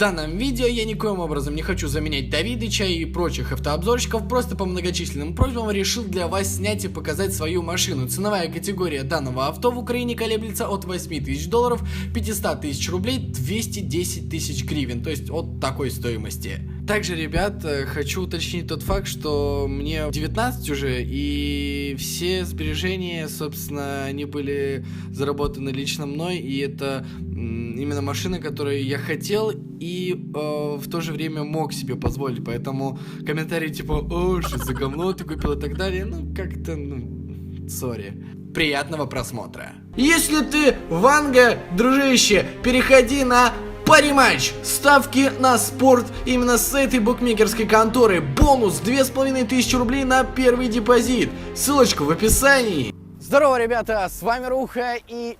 данном видео я никоим образом не хочу заменять Давидыча и прочих автообзорщиков, просто по многочисленным просьбам решил для вас снять и показать свою машину. Ценовая категория данного авто в Украине колеблется от 8 тысяч долларов, 500 тысяч рублей, 210 тысяч гривен, то есть от такой стоимости. Также, ребят, э, хочу уточнить тот факт, что мне 19 уже, и все сбережения, собственно, они были заработаны лично мной, и это именно машина, которую я хотел и э, в то же время мог себе позволить, поэтому комментарии типа «О, что за говно ты купил» и так далее, ну, как-то, ну, сори. Приятного просмотра. Если ты Ванга, дружище, переходи на Париматч. Ставки на спорт именно с этой букмекерской конторы. Бонус 2500 рублей на первый депозит. Ссылочка в описании. Здорово, ребята, с вами Руха и...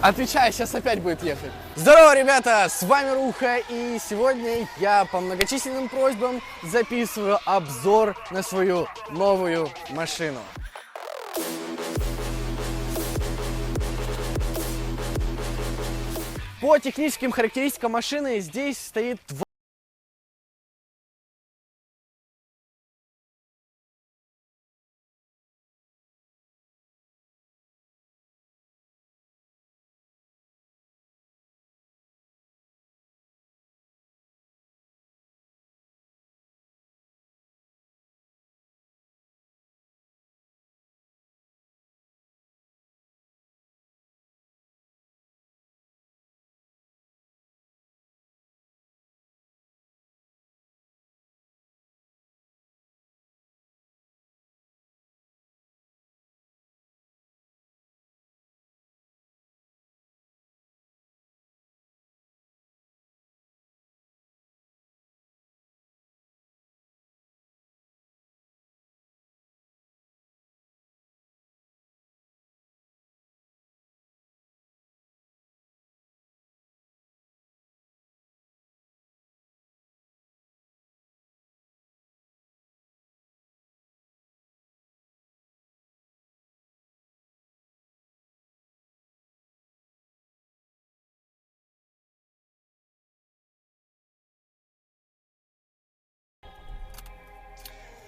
Отвечаю, сейчас опять будет ехать. Здорово, ребята, с вами Руха, и сегодня я по многочисленным просьбам записываю обзор на свою новую машину. По техническим характеристикам машины здесь стоит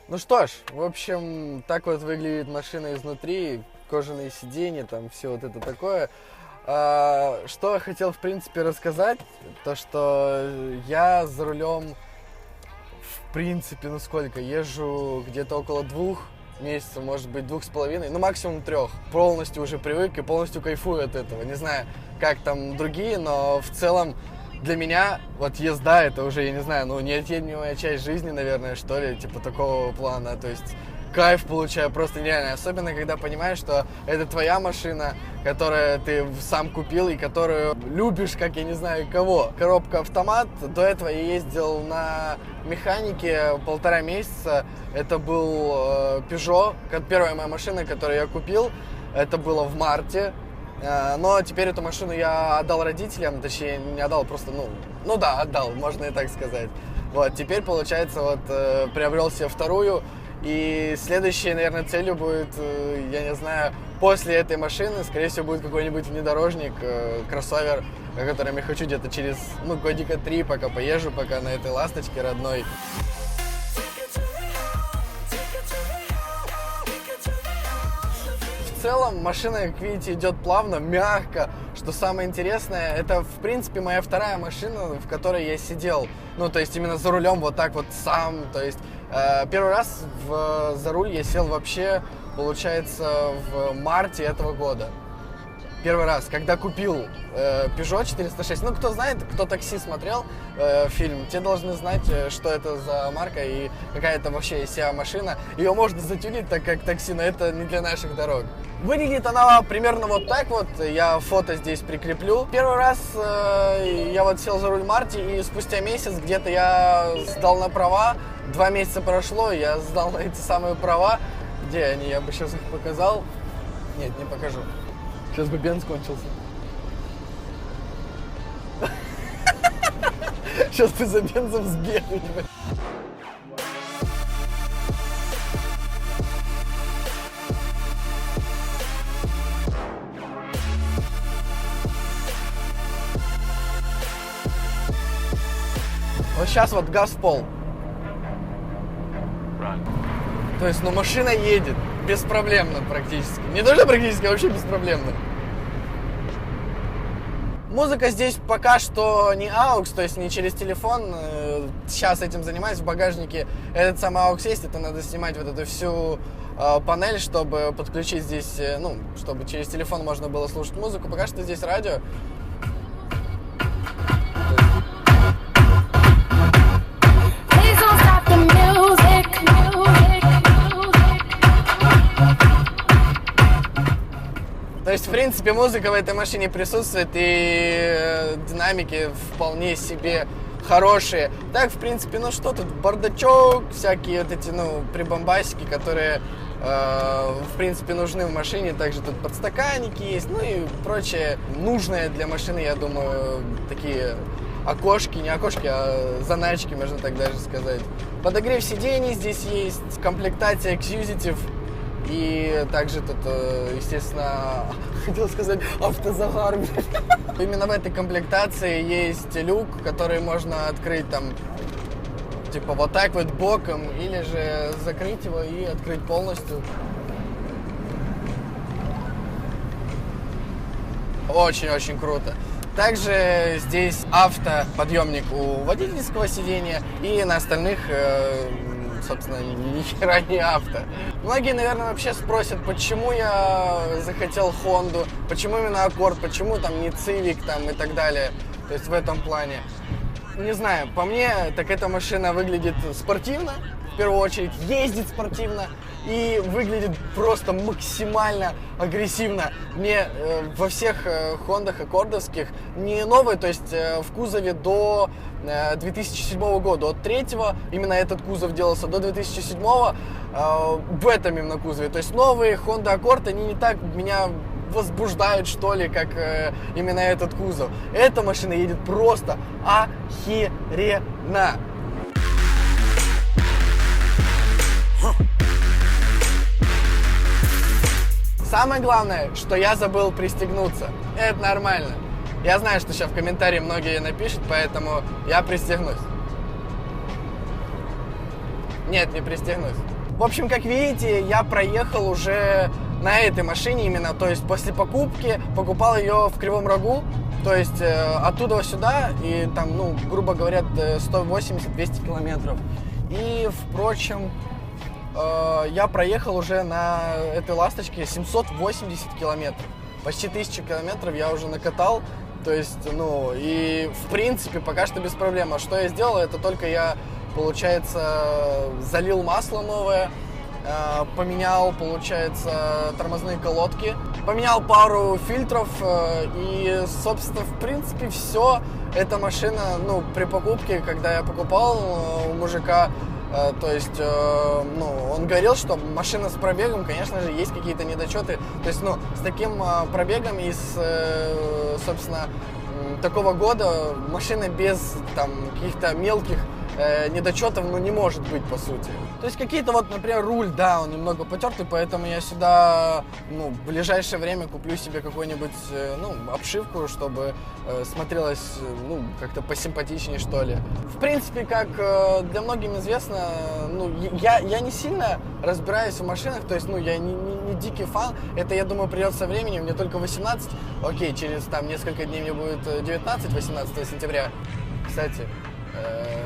Ну что ж, в общем, так вот выглядит машина изнутри, кожаные сиденья, там все вот это такое. А, что я хотел, в принципе, рассказать, то что я за рулем, в принципе, ну сколько, езжу где-то около двух месяцев, может быть, двух с половиной, ну максимум трех. Полностью уже привык и полностью кайфую от этого. Не знаю, как там другие, но в целом для меня вот езда это уже, я не знаю, ну, неотъемлемая часть жизни, наверное, что ли, типа такого плана. То есть кайф получаю просто нереально. Особенно, когда понимаешь, что это твоя машина, которую ты сам купил и которую любишь, как я не знаю кого. Коробка автомат. До этого я ездил на механике полтора месяца. Это был э, Peugeot, первая моя машина, которую я купил. Это было в марте. Э, но теперь эту машину я отдал родителям, точнее, не отдал, просто, ну, ну да, отдал, можно и так сказать. Вот, теперь, получается, вот, э, приобрел себе вторую, и следующей, наверное, целью будет, э, я не знаю, после этой машины, скорее всего, будет какой-нибудь внедорожник, кроссовер, на котором я хочу где-то через, ну, годика три, пока поезжу, пока на этой ласточке родной. Целом машина, как видите, идет плавно, мягко. Что самое интересное, это, в принципе, моя вторая машина, в которой я сидел. Ну, то есть именно за рулем вот так вот сам. То есть э, первый раз в, за руль я сел вообще, получается, в марте этого года первый раз, когда купил э, Peugeot 406. Ну, кто знает, кто такси смотрел э, фильм, те должны знать, э, что это за марка и какая это вообще из машина. Ее можно затюнить, так как такси, но это не для наших дорог. Выглядит она примерно вот так вот. Я фото здесь прикреплю. Первый раз э, я вот сел за руль Марти, и спустя месяц где-то я сдал на права. Два месяца прошло, я сдал на эти самые права. Где они? Я бы сейчас их показал. Нет, не покажу. Сейчас бы бенз кончился. Сейчас ты за бензом сбегаешь. Вот сейчас вот газ в пол. Правильно. То есть, ну машина едет беспроблемно практически. Не то, практически, а вообще беспроблемно. Музыка здесь пока что не AUX, то есть не через телефон. Э, Сейчас этим занимаюсь. В багажнике этот самый AUX есть. Это надо снимать вот эту всю э, панель, чтобы подключить здесь, э, ну, чтобы через телефон можно было слушать музыку. Пока что здесь радио. То есть, в принципе, музыка в этой машине присутствует, и э, динамики вполне себе хорошие. Так, в принципе, ну что тут, бардачок, всякие вот эти, ну, прибамбасики, которые, э, в принципе, нужны в машине. Также тут подстаканники есть, ну и прочее нужное для машины, я думаю, такие окошки, не окошки, а заначки, можно так даже сказать. Подогрев сидений здесь есть, комплектация Executive, и также тут, э, естественно, хотел сказать автозагар. Именно в этой комплектации есть люк, который можно открыть там типа вот так вот боком, или же закрыть его и открыть полностью. Очень-очень круто. Также здесь автоподъемник у водительского сидения и на остальных, э, собственно, ни, хера не авто. Многие, наверное, вообще спросят, почему я захотел Хонду, почему именно Аккорд, почему там не Цивик там и так далее. То есть в этом плане. Не знаю, по мне, так эта машина выглядит спортивно, в первую очередь, ездит спортивно и выглядит просто максимально агрессивно. Мне э, во всех э, Хондах аккордовских не новые, то есть э, в кузове до э, 2007 года. От третьего именно этот кузов делался до 2007 э, в этом именно кузове. То есть новые Honda Accord, они не так меня возбуждают, что ли, как э, именно этот кузов. Эта машина едет просто охеренно. Самое главное, что я забыл пристегнуться. Это нормально. Я знаю, что сейчас в комментарии многие напишут, поэтому я пристегнусь. Нет, не пристегнусь. В общем, как видите, я проехал уже на этой машине именно, то есть после покупки покупал ее в Кривом Рогу, то есть э, оттуда сюда, и там, ну, грубо говоря, э, 180-200 километров. И, впрочем, э, я проехал уже на этой ласточке 780 километров. Почти 1000 километров я уже накатал. То есть, ну, и в принципе пока что без проблем. А что я сделал, это только я, получается, залил масло новое, э, поменял, получается, тормозные колодки, поменял пару фильтров э, и, собственно, в принципе, все. Эта машина, ну, при покупке, когда я покупал э, у мужика, то есть, э, ну, он говорил, что машина с пробегом, конечно же, есть какие-то недочеты. То есть, ну, с таким э, пробегом и с, э, собственно, такого года машина без там каких-то мелких э, недочетов, ну, не может быть, по сути. То есть какие-то вот, например, руль, да, он немного потертый, поэтому я сюда, ну, в ближайшее время куплю себе какую-нибудь, э, ну, обшивку, чтобы э, смотрелось, э, ну, как-то посимпатичнее, что ли. В принципе, как э, для многим известно, ну, я, я не сильно разбираюсь в машинах, то есть, ну, я не, не, не дикий фан, это, я думаю, придет со временем, мне только 18, окей, через там несколько дней мне будет э, 19, 18 сентября. Кстати, э,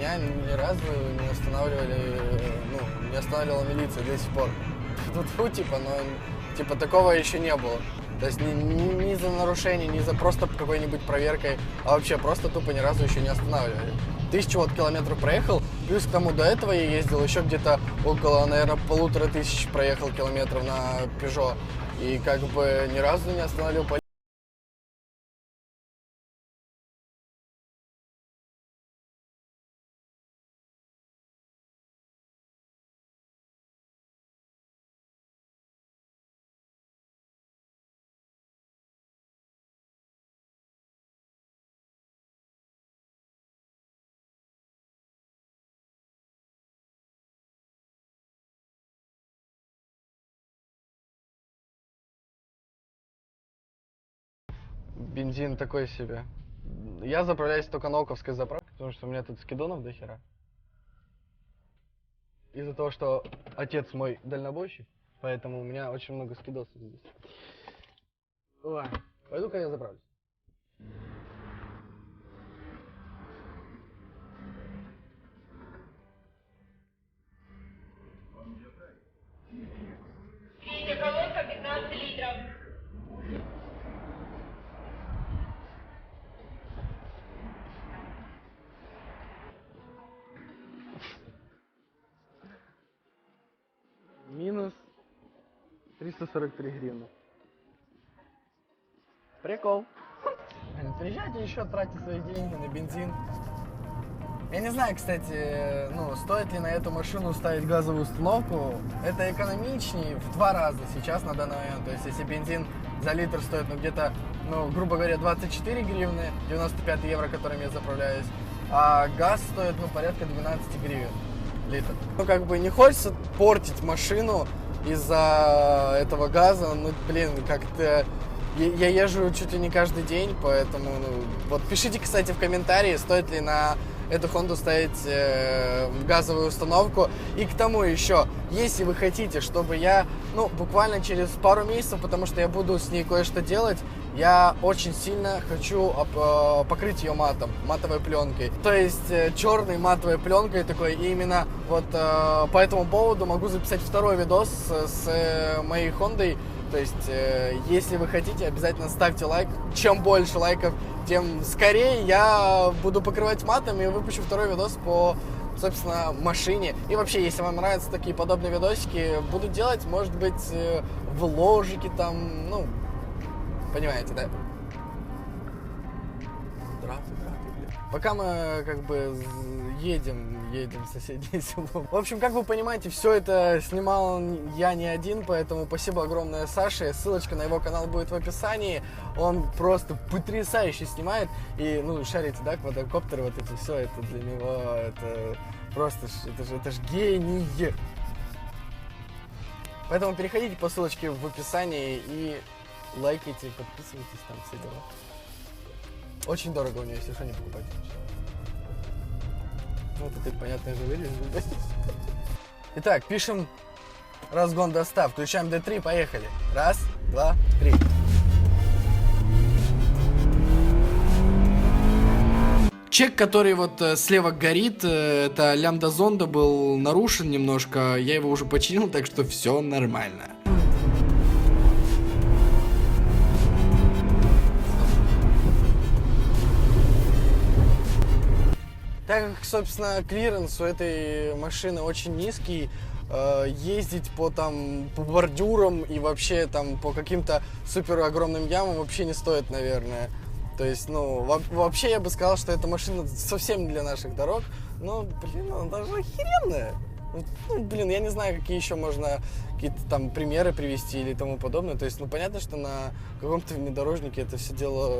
меня ни разу не останавливали, ну, не останавливала милиция до сих пор. Тут фу, типа, но типа такого еще не было. То есть ни, ни- ни за нарушение, ни за просто какой-нибудь проверкой, а вообще просто тупо ни разу еще не останавливали. Тысячу вот километров проехал, плюс к тому до этого я ездил еще где-то около, наверное, полутора тысяч проехал километров на Peugeot. И как бы ни разу не остановил Бензин такой себе. Я заправляюсь только на Оковской заправке, потому что у меня тут скидонов до хера. Из-за того, что отец мой дальнобойщик, поэтому у меня очень много скидосов здесь. Ой, пойду-ка я заправлюсь. Колонка 15 литров. 343 гривны. Прикол. Приезжайте еще тратить свои деньги на бензин. Я не знаю, кстати, ну, стоит ли на эту машину ставить газовую установку. Это экономичнее в два раза сейчас на данный момент. То есть, если бензин за литр стоит, ну, где-то, ну, грубо говоря, 24 гривны, 95 евро, которыми я заправляюсь, а газ стоит, ну, порядка 12 гривен литр. Ну, как бы не хочется портить машину из-за этого газа. Ну, блин, как-то... Я езжу чуть ли не каждый день, поэтому... ну, вот пишите, кстати, в комментарии, стоит ли на эту Хонду ставить э, газовую установку. И к тому еще, если вы хотите, чтобы я, ну, буквально через пару месяцев, потому что я буду с ней кое-что делать, я очень сильно хочу э, покрыть ее матом, матовой пленкой. То есть э, черной матовой пленкой такой. И именно вот э, по этому поводу могу записать второй видос с, моей Хондой. То есть, если вы хотите, обязательно ставьте лайк. Чем больше лайков, тем скорее я буду покрывать матом и выпущу второй видос по, собственно, машине. И вообще, если вам нравятся такие подобные видосики, буду делать, может быть, э, вложики там, ну, понимаете, да? Пока мы как бы едем, едем в соседнее село. В общем, как вы понимаете, все это снимал я не один, поэтому спасибо огромное Саше. Ссылочка на его канал будет в описании. Он просто потрясающе снимает. И, ну, шарите, да, квадрокоптеры, вот эти все, это для него, это просто, это же, это ж гений. Поэтому переходите по ссылочке в описании и лайкайте, подписывайтесь, там все дела. Очень дорого у нее, если что, не покупайте. Ну, это ты, понятно же? Итак, пишем разгон до 100. Включаем D3, поехали. Раз, два, три. Чек, который вот э, слева горит, э, это лямбда зонда был нарушен немножко. Я его уже починил, так что все нормально. Так как, собственно, клиренс у этой машины очень низкий, э, ездить по там по бордюрам и вообще там по каким-то супер огромным ямам вообще не стоит, наверное. То есть, ну, во- вообще я бы сказал, что эта машина совсем для наших дорог. Но, блин, она даже охеренная. Ну, блин, я не знаю, какие еще можно какие-то там примеры привести или тому подобное. То есть, ну, понятно, что на каком-то внедорожнике это все дело